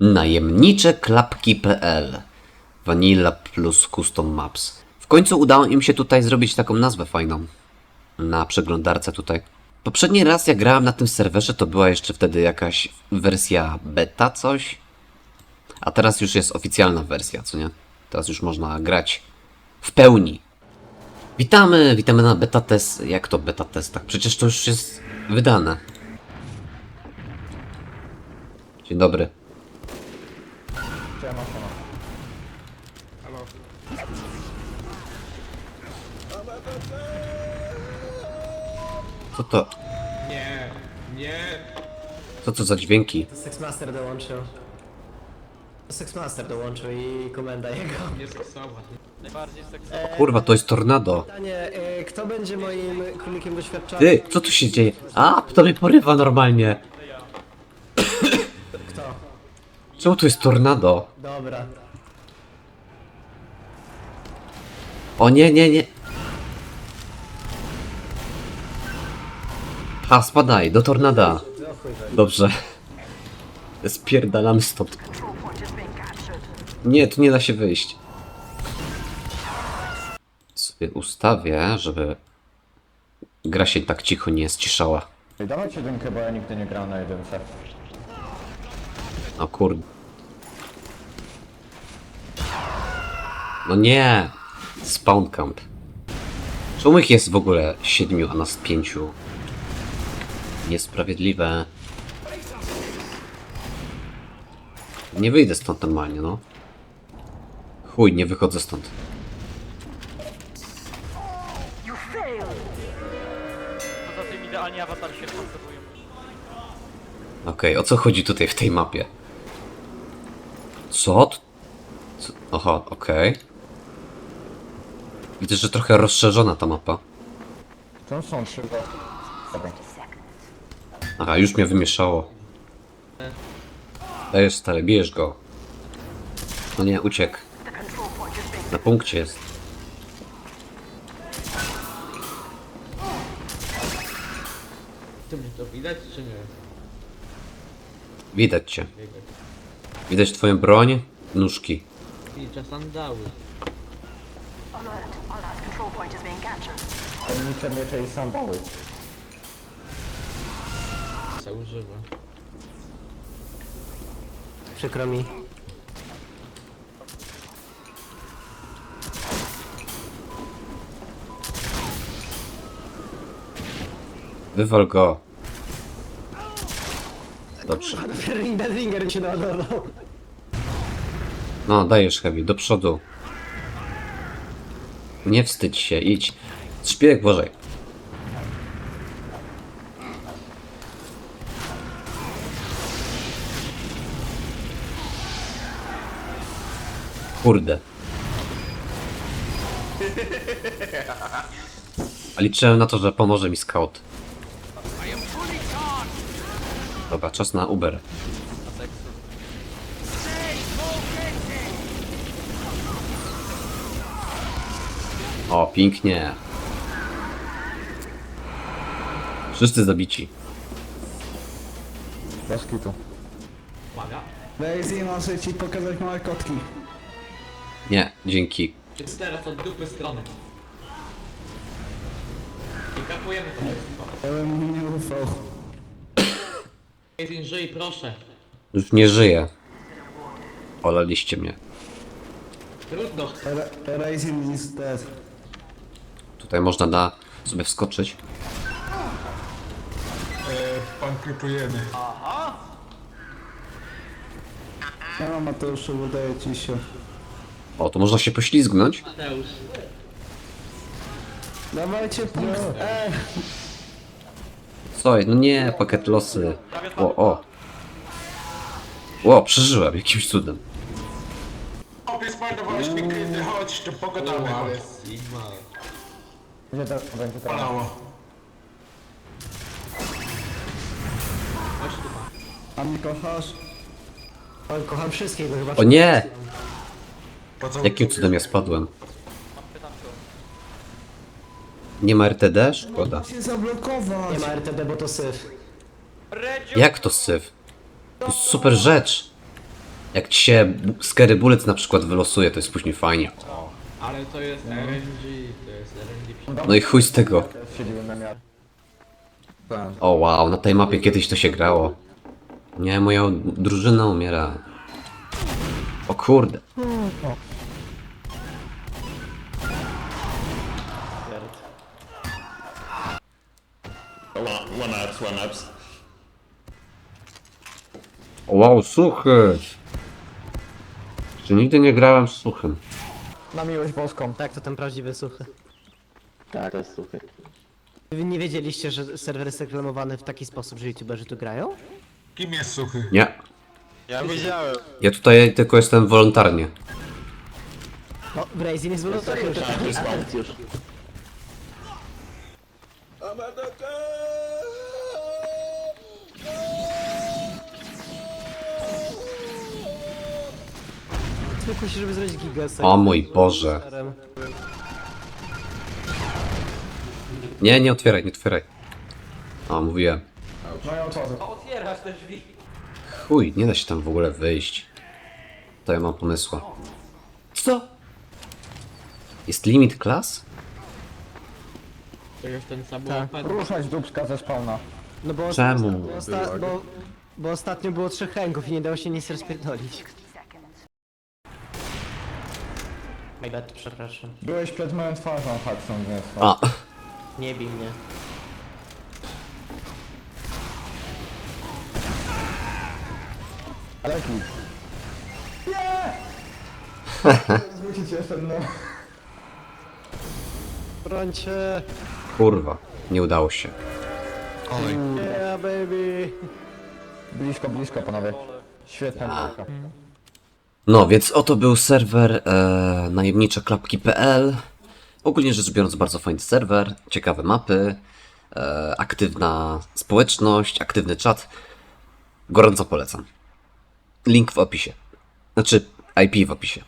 Najemnicze klapki.pl Vanilla plus custom maps. W końcu udało im się tutaj zrobić taką nazwę fajną. Na przeglądarce tutaj. Poprzedni raz jak grałem na tym serwerze to była jeszcze wtedy jakaś wersja beta coś. A teraz już jest oficjalna wersja, co nie? Teraz już można grać w pełni. Witamy, witamy na beta test. Jak to beta testach? Przecież to już jest wydane. Dzień dobry. Co to? Nie, nie. Co to za dźwięki? Sexmaster dołączył. Sexmaster dołączył i komenda jego. Nie seksowa. Kurwa, to jest tornado. Pytanie, e, kto będzie moim królikiem doświadczalnym? Ty, co tu się dzieje? A, to mnie porywa normalnie. Kto? Czemu tu jest tornado? Dobra. O nie, nie, nie. Ha, spadaj, do tornada. No. Dobrze. Spierdalamy stąd. Nie, tu nie da się wyjść. Sobie ustawię, żeby gra się tak cicho nie ściszała. Ej, Dawajcie jedynkę, bo ja nigdy nie grałem na jedynce. O kurde. No nie! Spawn camp. Czemu ich jest w ogóle siedmiu, a nas pięciu? Niesprawiedliwe. Nie wyjdę stąd normalnie, no. Chuj, nie wychodzę stąd. Okej, o co chodzi tutaj w tej mapie? Co? Co? Aha, okej. Widzę, że trochę rozszerzona ta mapa. Tam są trzy. Dobra. Aha, już mnie wymieszało. Dajesz stary, bierz go. No nie, uciekł. Na punkcie jest. Ty mnie to widać czy nie? Widać cię. Widać twoją broń, nóżki. I czasem dały. Alert, alert, control point is being captured. Tajemnicze miecze i sandały. Używa. Przykro mi. Wywal go. Dobrze. Naładował. No, dajesz heavy, do przodu. Nie wstydź się, idź. Szpieg Bożej. Kurde. A liczyłem na to, że pomoże mi scout. Dobra, czas na Uber. O, pięknie. Wszyscy zabici. Bez kitu. Uwaga. Daisy, muszę ci pokazać małe kotki. Nie, dzięki. Jest teraz od dupy strony. I kapujemy to wszystko. Ja bym mu nie ufał. Jest inżyj, proszę. Już nie żyję. Olaliście mnie. Trudno. Ra- Rising is dead. Tutaj można na sobie wskoczyć. Pankrutujemy. Ja Mateuszu, wydaje ci się. O, to można się poślizgnąć. Mateusz. Dawajcie punkt E! Co? No nie, pakiet losy. O, o. O, przeżyłem jakimś cudem. Opie spardowałeś mi kryty, chodź, to pogadamy. Ale Sigma. Gdzie teraz będzie teraz? Palało. Chodź tu pan. A mnie kochasz? Oj, kocham wszystkich, no chyba O nie! Jakim cudem ja spadłem? Nie ma RTD? Szkoda. Się zablokować! nie ma RTD, bo to syf. Jak to syf? To jest super rzecz. Jak ci się bu- Scary Bullets na przykład wylosuje, to jest później fajnie. Ale to jest RNG, to jest RNG. No i chuj z tego. O wow, na tej mapie kiedyś to się grało. Nie, moja drużyna umiera. O kurde. O wow, suchy. Czy nigdy nie grałem z suchym? Na miłość boską. Tak, to ten prawdziwy suchy. Tak, to jest suchy. Wy nie wiedzieliście, że serwer jest reklamowany w taki sposób, że youtuberzy tu grają? Kim jest suchy? Nie. Ja wiedziałem. Ja tutaj tylko jestem wolontarnie. No, Brazin jest wolontariuszem. Tak, już. Zwykł się, żeby zrobić giga z O mój Boże. Nie, nie otwieraj, nie otwieraj. O, mówiłem. No otworzę. Otwierasz te drzwi. Chuj, nie da się tam w ogóle wyjść. To ja mam pomysła. Co? Jest limit klas? To jest ten sam Tak. Ruszać dubska ze spawna. No bo, Czemu? Bo, osta- bo, bo ostatnio było trzech ręków i nie dało się nic rozpierdolić. My bad, przepraszam. Byłeś przed moją twarzą, Hudson, więc... A, Nie bij mnie. Leki. Nie! Zwrócić no. Brońcie! kurwa. Nie udało się. Yeah, baby! Blisko, blisko, panowie. Świetna. No, więc oto był serwer e, najemniczeklapki.pl. Ogólnie rzecz biorąc, bardzo fajny serwer, ciekawe mapy, e, aktywna społeczność, aktywny czat. Gorąco polecam. Link w opisie. Znaczy, IP w opisie.